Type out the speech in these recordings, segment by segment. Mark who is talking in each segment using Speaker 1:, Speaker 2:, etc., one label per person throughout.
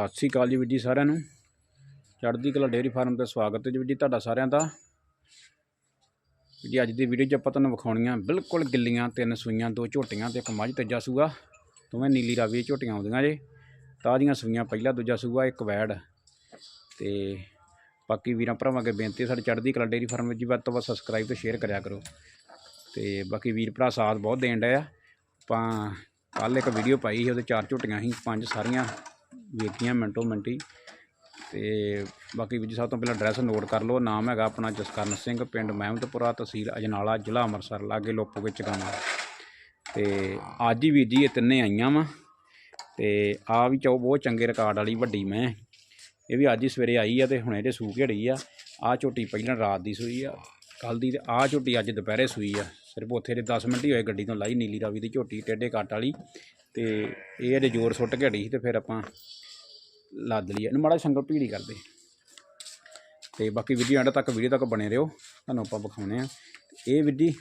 Speaker 1: ਸਤਿ ਸ੍ਰੀ ਅਕਾਲ ਜੀ ਵੀਰ ਜੀ ਸਾਰਿਆਂ ਨੂੰ। ਚੜ੍ਹਦੀ ਕਲਾ ਡੇਅਰੀ ਫਾਰਮ ਤੇ ਸਵਾਗਤ ਹੈ ਜੀ ਵੀਰ ਜੀ ਤੁਹਾਡਾ ਸਾਰਿਆਂ ਦਾ। ਵੀਰ ਜੀ ਅੱਜ ਦੀ ਵੀਡੀਓ 'ਚ ਆਪਾਂ ਤੁਹਾਨੂੰ ਵਿਖਾਉਣੀਆਂ ਬਿਲਕੁਲ ਗਿੱਲੀਆਂ, ਤਿੰਨ ਸੂਈਆਂ, ਦੋ ਝੋਟੀਆਂ ਤੇ ਇੱਕ ਮੱਝ ਤੀਜਾ ਸੂਆ। ਦੋਵੇਂ ਨੀਲੀ ਰਾਵੀ ਦੀਆਂ ਝੋਟੀਆਂ ਆਉਂਦੀਆਂ ਜੇ। ਤਾਜ਼ੀਆਂ ਸੂਈਆਂ ਪਹਿਲਾ, ਦੂਜਾ ਸੂਆ, ਇੱਕ ਵੈੜ। ਤੇ ਬਾਕੀ ਵੀਰਾਂ ਭਰਾਵਾਂ ਅੱਗੇ ਬੇਨਤੀ ਹੈ, ਸਾਡੇ ਚੜ੍ਹਦੀ ਕਲਾ ਡੇਅਰੀ ਫਾਰਮ ਵਿੱਚ ਜੀ ਵੱਧ ਤੋਂ ਵੱਧ ਸਬਸਕ੍ਰਾਈਬ ਤੇ ਸ਼ੇਅਰ ਕਰਿਆ ਕਰੋ। ਤੇ ਬਾਕੀ ਵੀਰ ਭਰਾ ਸਾਥ ਬਹੁਤ ਦੇਣ ਡਏ ਆਪਾਂ ਕੱਲ੍ਹ ਇੱਕ ਵੀਡੀਓ ਪਾਈ ਸੀ, ਉਹਦੇ ਚਾਰ ਝੋਟੀਆਂ ਸੀ, ਪੰਜ ਸਾਰੀਆਂ। ਵੇਖੀਆਂ ਮਿੰਟੋ ਮਿੰਟੀ। ਤੇ ਬਾਕੀ ਵੀ ਜੀ ਸਭ ਤੋਂ ਪਹਿਲਾਂ ਐਡਰੈਸ ਨੋਟ ਕਰ ਲਓ। ਨਾਮ ਹੈਗਾ ਆਪਣਾ ਜਸਕਰਨ ਸਿੰਘ, ਪਿੰਡ ਮਹਿਮਦਪੁਰਾ, ਤਹਿਸੀਲ ਅਜਨਾਲਾ, ਜ਼ਿਲ੍ਹਾ ਅੰਮ੍ਰਿਤਸਰ, ਲਾਗੇ ਲੋਪੋ ਵਿੱਚ ਗਾਵਾਂ। ਤੇ ਅੱਜ ਹੀ ਵੀਰ ਜੀ ਇਹ ਤਿੰਨੇ ਆਈਆਂ ਵਾ। ਤੇ ਆ ਵੀ ਚਾਹੋ ਬਹੁਤ ਚੰਗੇ ਰਿਕਾਰਡ ਵਾਲੀ ਵੱਡੀ ਮੈਂ। ਇਹ ਵੀ ਅੱਜ ਹੀ ਸਵੇਰੇ ਆਈ ਆ ਤੇ ਹੁਣੇ ਜੇ ਸੂ ਘੜੀ ਆ। ਆ ਝੋਟੀ ਪਹਿਲਾਂ ਰਾਤ ਦੀ ਸੂਈ ਆ ਕੱਲ ਦੀ ਤੇ ਆ ਝੋਟੀ ਅੱਜ ਦੁਪਹਿਰੇ ਸੂਈ ਆ। ਸਿਰਫ ਉੱਥੇ ਦੇ 10 ਮਿੰਟ ਹੀ ਹੋਏ ਗੱਡੀ ਤੋਂ ਲਾਈ ਨੀਲੀ ਰਾਵੀ ਦੀ ਝੋਟੀ ਟੇਡੇ ਕੱਟ ਵਾਲੀ। ਤੇ ਇਹ ਅਜੇ ਜ਼ੋਰ ਸੁੱਟ ਕੇ ਹਟੀ ਸੀ ਤੇ ਫਿਰ ਆਪਾਂ ਲੱਦ ਲਈ ਇਹਨੂੰ ਮਾੜਾ ਜਿਹਾ ਸੰਗਲ ਭੀੜੀ ਕਰਦੇ। ਤੇ ਬਾਕੀ ਵੀਡੀਓ ਐਂਡ ਤੱਕ ਵੀਡੀਓ ਤੱਕ ਬਣੇ ਰਹੋ। ਤੁਹਾਨੂੰ ਆਪਾਂ ਵਿਖਾਉਣੇ ਆ। ਇਹ ਵਿਧੀ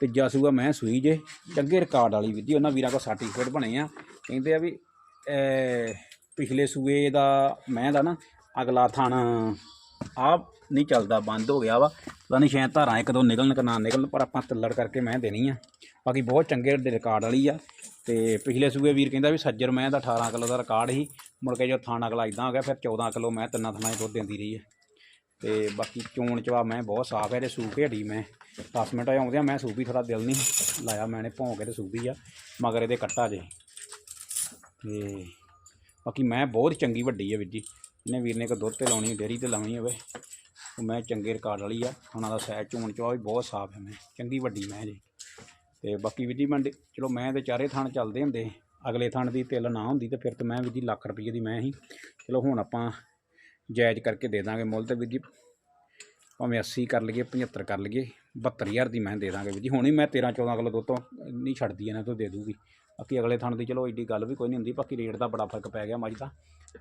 Speaker 1: ਤੀਜਾ ਸੂਆ ਮੈਂ ਸੂਈ ਜੇ, ਚੰਗੇ ਰਿਕਾਰਡ ਵਾਲੀ ਵਿਧੀ। ਉਹਨਾਂ ਵੀਰਾਂ ਕੋਲ ਸਰਟੀਫਿਕੇਟ ਬਣੇ ਆ। ਕਹਿੰਦੇ ਆ ਵੀ ਪਿਛਲੇ ਸੂਏ ਦਾ, ਮੈਂ ਦਾ ਨਾ, ਅਗਲਾ ਥਣ ਆ ਨਹੀਂ ਚੱਲਦਾ, ਬੰਦ ਹੋ ਗਿਆ ਵਾ। ਪਤਾ ਨਹੀਂ ਸ਼ਾਇਦ ਧਾਰਾਂ ਇੱਕ ਦੋ ਨਿਕਲਣ ਕਿ ਨਾ ਨਿਕਲਣ, ਪਰ ਆਪਾਂ ਤੱਲੜ ਕਰਕੇ ਮੈਂ ਦੇਣੀ ਆ। ਬਾਕੀ ਬਹੁਤ ਚੰਗੇ ਰਿਕਾਰਡ ਵਾਲੀ ਆ। ਤੇ ਪਿਛਲੇ ਸੂਏ ਵੀਰ ਕਹਿੰਦਾ ਵੀ ਸੱਜਰ ਮੈਂ ਦਾ 18 ਕਿਲੋ ਦਾ ਰਿਕਾਰਡ ਸੀ। ਮੁੜ ਕੇ ਜੋ ਥਾਣਾ ਅਗਲਾ ਇਦਾਂ ਹੋ ਗਿਆ, ਫਿਰ 14 ਕਿਲੋ ਮੈਂ ਤਿੰਨਾਂ ਥਾਣਾ 'ਚ ਦੁੱਧ ਦਿੰਦੀ ਰਹੀ ਹੈ ਤੇ ਬਾਕੀ ਚੋਣ ਚਵਾ ਮੈਂ ਬਹੁਤ ਸਾਫ਼ ਹੈ ਤੇ ਸੂਪ ਹੇੜੀ ਮੈਂ। 10 ਮਿੰਟ ਆਏ ਆਉਂਦਿਆਂ ਮੈਂ ਸੂਪੀ ਥੋੜਾ ਦਿਲ ਨਹੀਂ ਲਾਇਆ, ਮੈਨੇ ਭੌਂ ਕੇ ਤੇ ਸੂਪੀ ਆ, ਮਗਰ ਇਹਦੇ ਕੱਟਾ ਜੇ। ਤੇ ਬਾਕੀ ਮੈਂ ਬਹੁਤ ਚੰਗੀ ਵੱਡੀ ਹੈ ਵੀਰ ਜੀ। ਇਹਨੇ ਵੀਰ ਨੇ ਕੋ ਦੁੱਧ ਤੇ ਲਾਉਣੀ ਡੇਰੀ ਤੇ ਲਾਉਣੀ ਹੋਵੇ ਉਹ ਮੈਂ ਚੰਗੇ ਰਿਕਾਰਡ ਵਾਲੀ ਆ, ਉਹਨਾਂ ਦਾ ਸਹਿਜ ਚੋਣ ਚਵਾ ਵੀ ਬਹੁਤ ਸਾਫ਼ ਹੈ ਮੈਂ, ਚੰਗੀ ਵੱਡੀ ਮੈਂ ਜੀ। ਤੇ ਬਾਕੀ ਵੀਰ ਜੀ ਮੈਂ ਚਲੋ ਮੈਂ ਤੇ ਚਾਰੇ ਥਾਣ ਚੱਲਦੇ ਹੁੰਦੇ, ਅਗਲੇ ਥਾਣ ਦੀ ਤਿਲ ਨਾ ਹੁੰਦੀ ਤੇ ਫਿਰ ਤੇ ਮੈਂ ਵੀਰ ਜੀ ਲੱਖ ਰੁਪਏ ਦੀ ਮੈਂ ਹੀ। ਚਲੋ ਹੁਣ ਆਪਾਂ ਜਾਇਜ਼ ਕਰਕੇ ਦੇ ਦਾਂਗੇ ਮੁੱਲ ਤੇ ਵੀਰ ਜੀ। ਭਾਵੇਂ 80 ਕਰ ਲਈਏ 75 ਕਰ ਲਈਏ 72000 ਦੀ ਮੈਂ ਦੇ ਦਾਂਗੇ ਵੀਰ ਜੀ। ਹੁਣ ਹੀ ਮੈਂ 13 14 ਕਿਲੋ ਦੁੱਧ ਤੋਂ ਨਹੀਂ ਛੱਡਦੀ ਇਹਨਾਂ ਤੋਂ ਦੇ ਦੂਗੀ। ਬਾਕੀ ਅਗਲੇ ਥਣ ਦੀ ਚਲੋ ਏਡੀ ਗੱਲ ਵੀ ਕੋਈ ਨਹੀਂ ਹੁੰਦੀ, ਬਾਕੀ ਰੇਟ ਦਾ ਬੜਾ ਫ਼ਰਕ ਪੈ ਗਿਆ ਮੱਝ ਦਾ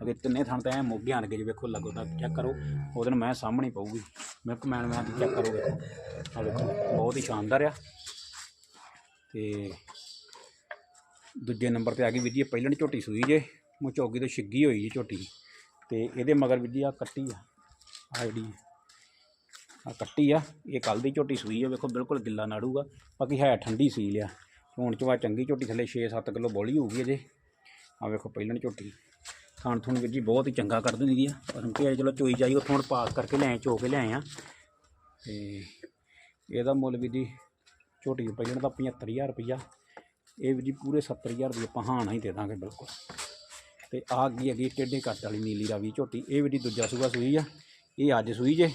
Speaker 1: ਅਗੇ ਤਿੰਨੇ ਥਣ ਤਾਂ ਐ ਮੋਗੇ ਆਣ ਕੇ ਜੇ ਵੇਖੋ ਲੱਗੋ ਤਾਂ ਚੈੱਕ ਕਰੋ, ਉਹਦੇ ਨਾਲ ਮੈਂ ਸਾਹਮਣੇ ਪਊਗੀ। ਮਿਲਕ ਮੈਨ ਮੈਂ ਚੈੱਕ ਕਰੋ ਵੇਖੋ। ਆ ਵੇਖੋ, ਬਹੁਤ ਹੀ ਸ਼ਾਨਦਾਰ ਆ। ਤੇ ਦੂਜੇ ਨੰਬਰ ਤੇ ਆ ਗਈ ਵੀਰ ਜੀ, ਇਹ ਪਹਿਲਣ ਝੋਟੀ ਸੂਈ ਜੇ ਮੂੰਹ ਚੌਗੀ ਤੋਂ ਛਿੱਗੀ ਹੋਈ ਜੀ ਝੋਟੀ। ਤੇ ਇਹਦੇ ਮਗਰ ਵੀਰ ਜੀ ਆ ਕੱਟੀ ਆ ਆ ਆ ਕੱਟੀ ਆ, ਇਹ ਕੱਲ ਦੀ ਝੋਟੀ ਸੂਈ ਆ, ਵੇਖੋ ਬਿਲਕੁਲ ਗਿੱਲਾ ਨਾੜੂਗਾ। ਬਾਕੀ ਹੈ ਠੰਡੀ ਸੀ ਲਿਆ ਹੁਣ ਚਵਾ ਚੰਗੀ ਝੋਟੀ ਥੱਲੇ 6-7 ਕਿਲੋ ਬੋਲੀ ਹੋਊਗੀ ਅਜੇ। ਆ ਵੇਖੋ ਪਹਿਲਾਂ ਝੋਟੀ। ਖਾਣ ਥੁਣ ਵੀਰ ਜੀ ਬਹੁਤ ਹੀ ਚੰਗਾ ਕਰ ਦਿੰਦੀ ਆ। ਪਰ ਕਿ ਚਲੋ ਚੋਈ ਜਾਈ ਉੱਥੋਂ ਹੁਣ ਪਾਸ ਕਰਕੇ ਲੈ ਚੋ ਕੇ ਲੈ ਆ। ਤੇ ਇਹਦਾ ਮੁੱਲ ਵੀ ਜੀ ਝੋਟੀ ਪਹਿਲਾਂ ਪਹਿਲਣ ਦਾ 75000 ਰੁਪਈਆ। ਇਹ ਵੀ ਜੀ ਪੂਰੇ 70000 ਦੀ ਆਪਾਂ ਹਾਣਾ ਹੀ ਦੇ ਦਾਂਗੇ ਬਿਲਕੁਲ। ਤੇ ਆ ਗਈ ਹੈਗੀ, ਟੇਢੇ ਕੱਟ ਵਾਲੀ ਨੀਲੀ ਰਾਵੀ ਝੋਟੀ। ਇਹ ਵੀ ਜੀ ਦੂਜਾ ਸੂਆ ਸੂਈ ਆ। ਇਹ ਅੱਜ ਸੂਈ ਜੇ।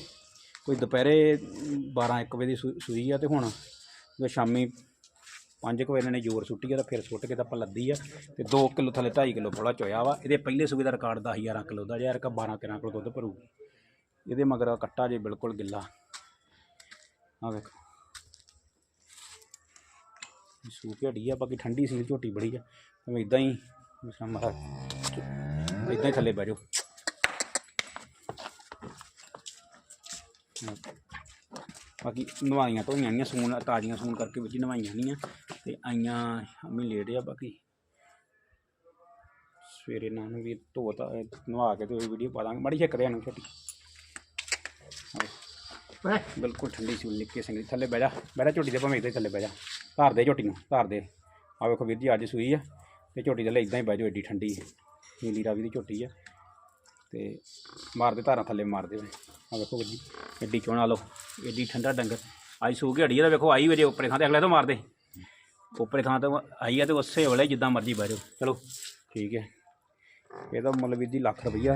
Speaker 1: ਕੋਈ ਦੁਪਹਿਰੇ 12 1 ਵਜੇ ਦੀ ਸੂ- ਸੂਈ ਆ ਤੇ ਹੁਣ ਸ਼ਾਮੀ 5 ਕੁ ਵਜੇ ਨੇ ਜ਼ੋਰ ਸੁੱਟੀ ਆ ਤਾਂ ਫਿਰ ਸੁੱਟ ਕੇ ਤਾਂ ਆਪਾਂ ਲੱਦੀ ਆ ਤੇ 2 ਕਿਲੋ ਥੱਲੇ 2.5 ਕਿਲੋ ਬੋਲਾ ਚੋਇਆ ਵਾ। ਇਹਦੇ ਪਹਿਲੇ ਸੂਏ ਦਾ ਰਿਕਾਰਡ 10 11 ਕਿਲੋ ਦਾ ਯਾਰ ਕਾ 12 13 ਕਿਲੋ ਦੁੱਧ ਭਰੂ ਇਹਦੇ ਮਗਰ ਕੱਟਾ ਜੇ ਬਿਲਕੁਲ ਗਿੱਲਾ। ਆ ਵੇਖੋ। ਸੂਪ ਹੜੀ ਆ, ਬਾਕੀ ਠੰਡੀ ਸੀਲ ਝੋਟੀ ਬੜੀ ਆ। ਮੈਂ ਇਦਾਂ ਹੀ ਮਸਾਂ ਇਦਾਂ ਹੀ ਥੱਲੇ ਬਹਿ ਜਾਓ। ਬਾਕੀ ਨਵਾਈਆਂ ਧੋਈਆਂ ਨਹੀਂ ਸੂਣ ਤਾਜ਼ੀਆਂ ਸੂਣ ਕਰਕੇ ਵਿੱਚ ਨਵਾਈਆਂ ਨਹੀਂ ਆ ਤੇ ਆਈਆਂ ਸ਼ਾਮੀ ਲੇਟ ਆ ਬਾਕੀ। ਸਵੇਰੇ ਨਾਲ ਨੂੰ ਵੀ ਧੋ ਤਾ ਨਵਾ ਕੇ ਤੇ ਉਹ ਵੀਡੀਓ ਪਾ ਦਾਂਗੇ। ਬੜੀ ਛਿੱਕਦੇ ਨੂੰ ਛੋਟੀ। ਬਿਲਕੁਲ ਠੰਡੀ ਸੀ ਨਿੱਕੇ ਸਿੰਗਲੀ। ਥੱਲੇ ਬਹਿ ਜਾ ਬਹਿ ਜਾ ਝੋਟੀ ਦੇ ਭਾਵੇਂ ਇੱਥੇ ਥੱਲੇ ਬਹਿ ਜਾ। ਧਾਰ ਦੇ ਝੋਟੀ ਨੂੰ ਧਾਰ ਦੇ। ਆ ਵੇਖੋ ਵੀਰ ਜੀ ਅੱਜ ਸੂਈ ਆ ਤੇ ਝੋਟੀ ਥੱਲੇ ਇਦਾਂ ਹੀ ਬਹਿ ਜਾਓ ਏਡੀ ਠੰਡੀ। ਨੀਲੀ ਰਾਵੀ ਦੀ ਝੋਟੀ ਆ। ਤੇ ਮਾਰਦੇ ਧਾਰਾਂ ਥੱਲੇ ਮਾਰਦੇ ਆ ਵੇਖੋ ਵੀਰ ਜੀ ਏਡੀ ਚੋਣਾ ਲਓ। ਏਡੀ ਠੰਡਾ ਡੰਗਰ। ਆਈ ਸੂ ਕੇ ਹੜੀ ਦਾ ਵੇਖੋ, ਆਈ ਵਜੇ ਉੱਪਰੇ ਥਾਂ ਤੇ ਅਗਲੇ ਤੋਂ ਮਾਰਦੇ। ਉੱਪਰੇ ਥਾਂ ਤੋਂ ਆਈ ਆ ਤੇ ਉਸੇ ਵੇਲੇ ਜਿੱਦਾਂ ਮਰਜ਼ੀ ਬਹਿ ਜਾਓ। ਚਲੋ, ਠੀਕ ਹੈ। ਇਹਦਾ ਮੁੱਲ ਵੀ ਜੀ ਲੱਖ ਰੁਪਈਆ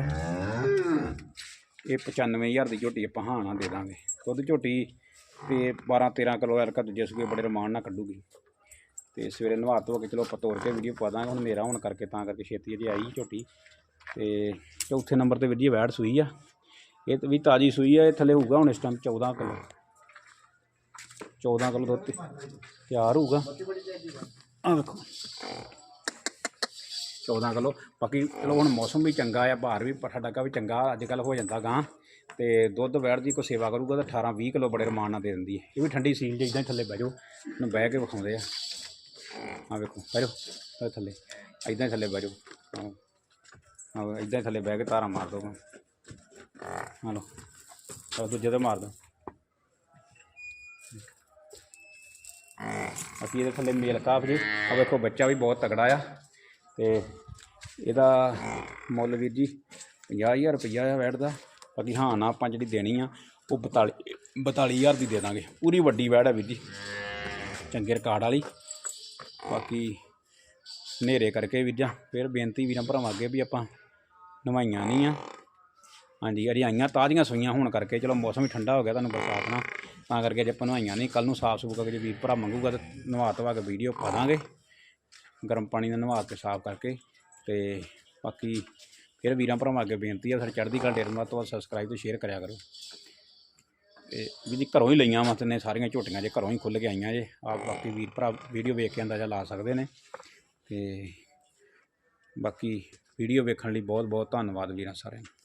Speaker 1: ਇਹ 95000 ਦੀ ਝੋਟੀ ਆਪਾਂ ਹਾਣਾ ਦੇ ਦਾਂਗੇ। ਦੁੱਧ ਝੋਟੀ ਤੇ 12 13 ਕਿਲੋ ਐਰਕਾ ਦੂਜੇ ਸੂਏ ਬੜੇ ਰਮਾਨ ਨਾਲ ਕੱਢੂਗੀ। ਤੇ ਸਵੇਰੇ ਨਵਾ ਧੋ ਕੇ ਚਲੋ ਆਪਾਂ ਤੋੜ ਕੇ ਵੀਡੀਓ ਪਾ ਦਾਂਗੇ। ਹੁਣ ਮੇਰਾ ਹੁਣ ਕਰਕੇ ਤਾਂ ਕਰਕੇ ਛੇਤੀ ਅਜੇ ਆਈ ਝੋਟੀ। ਤੇ ਚੌਥੇ ਨੰਬਰ ਤੇ ਵੀਡੀਓ ਵੈੜ ਸੂਈ ਆ। ਇਹ ਵੀ ਤਾਜੀ ਸੂਈ ਆ, ਇਹ ਥੱਲੇ ਹੋਊਗਾ ਹੁਣ ਇਸ ਟਾਈਮ 14 ਕਿਲੋ। 14 ਕਿਲੋ ਦੁੱਧ ਤਿਆਰ ਹੋਊਗਾ। ਆ ਵੇਖੋ 14 ਕਿਲੋ। ਬਾਕੀ ਚਲੋ ਹੁਣ ਮੌਸਮ ਵੀ ਚੰਗਾ ਆ ਭਾਰ ਵੀ ਪੱਠਾ ਡੱਗਾ ਵੀ ਚੰਗਾ, ਅੱਜ ਕੱਲ ਹੋ ਜਾਂਦਾ ਗਾਂ ਤੇ ਦੁੱਧ ਵੈੜ ਦੀ ਕੋਈ ਸੇਵਾ ਕਰੂਗਾ ਤਾਂ 18 20 ਕਿਲੋ ਬੜੇ ਰਮਾਨ ਨਾਲ ਦੇ ਦਿੰਦੀ ਹੈ। ਇਹ ਵੀ ਠੰਡੀ ਸੀਲ ਜਿੱਦਾਂ ਹੀ ਥੱਲੇ ਬਹਿ ਜਾਓ। ਇਹਨੂੰ ਬਹਿ ਕੇ ਵਿਖਾਉਂਦੇ ਆ। ਆ ਵੇਖੋ, ਬਹਿ ਜਾਓ। ਥੱਲੇ, ਇਦਾਂ ਹੀ ਥੱਲੇ ਬਹਿ ਜਾਓ। ਹਾਂ ਇਦਾਂ ਥੱਲੇ ਬਹਿ ਕੇ ਧਾਰਾ ਮਾਰ ਦੋ ਹਾਂ ਲੋ ਆ ਦੂਜੇ ਤੇ ਮਾਰ ਦੋ। ਅਸੀਂ ਇਹਦੇ ਥੱਲੇ ਮੇਲ ਕਾਫ ਜੀ। ਆ ਵੇਖੋ, ਬੱਚਾ ਵੀ ਬਹੁਤ ਤਗੜਾ ਆ। ਤੇ ਇਹਦਾ ਮੁੱਲ ਵੀਰ ਜੀ 50000 ਰੁਪਈਆ ਆ ਵੈਟ ਦਾ। ਬਾਕੀ ਹਾਂ, ਨਾ ਆਪਾਂ ਜਿਹੜੀ ਦੇਣੀ ਆ, ਉਹ 42 42000 ਦੀ ਦੇ ਦਾਂਗੇ। ਪੂਰੀ ਵੱਡੀ ਵੈਟ ਆ ਵੀਰ ਜੀ। ਚੰਗੇ ਰਿਕਾਰਡ ਵਾਲੀ। ਬਾਕੀ ਹਨੇਰੇ ਕਰਕੇ ਵੀਰ ਜੀ, ਫਿਰ ਬੇਨਤੀ ਵੀਰਾਂ ਭਰਾਵਾਂ ਅੱਗੇ ਵੀ ਆਪਾਂ ਨਵਾਈਆਂ ਨਹੀਂ ਆ। ਹਾਂਜੀ ਅਰੀ ਆਈਆਂ ਤਾਜ਼ੀਆਂ ਸੂਈਆਂ ਹੋਣ ਕਰਕੇ ਚਲੋ ਮੌਸਮ ਵੀ ਠੰਡਾ ਹੋ ਗਿਆ ਤੁਹਾਨੂੰ ਬਰਸਾਤ ਨਾਲ। ਤਾਂ ਕਰਕੇ ਜੇ ਆਪਾਂ ਨਵਾਈਆਂ ਨਹੀਂ ਕੱਲ ਨੂੰ ਸਾਫ਼ ਸੁਫ ਕਰਕੇ ਜੇ ਵੀਰ ਭਰਾ ਮੰਗੂਗਾ ਤਾਂ ਨਵਾ ਧਵਾ ਕੇ ਵੀਡੀਓ ਪਾ ਦਾਂਗੇ। ਗਰਮ ਪਾਣੀ ਨਾਲ ਨਵਾ ਕੇ ਸਾਫ਼ ਕਰਕੇ ਤੇ ਬਾਕੀ ਫਿਰ ਵੀਰਾਂ ਭਰਾਵਾਂ ਅੱਗੇ ਬੇਨਤੀ ਆ ਸਾਡੇ ਚੜ੍ਹਦੀ ਕਲਾ ਡੇਰ ਨੂੰ ਤੋਂ ਸਬਸਕ੍ਰਾਈਬ ਤੇ ਸ਼ੇਅਰ ਕਰਿਆ ਕਰੋ। ਤੇ ਵੀ ਜੀ ਘਰੋਂ ਹੀ ਲਈਆਂ ਵਾ ਤਿੰਨੇ ਸਾਰੀਆਂ ਝੋਟੀਆਂ, ਜੇ ਘਰੋਂ ਹੀ ਖੁੱਲ ਕੇ ਆਈਆਂ ਜੇ, ਆਪ ਬਾਕੀ ਵੀਰ ਭਰਾ ਵੀਡੀਓ ਵੇਖ ਕੇ ਅੰਦਾਜ਼ਾ ਲਾ ਸਕਦੇ ਨੇ। ਤੇ ਬਾਕੀ ਵੀਡੀਓ ਵੇਖਣ ਲਈ ਬਹੁਤ ਬਹੁਤ ਧੰਨਵਾਦ ਵੀਰਾਂ ਸਾਰਿਆਂ ਨੂੰ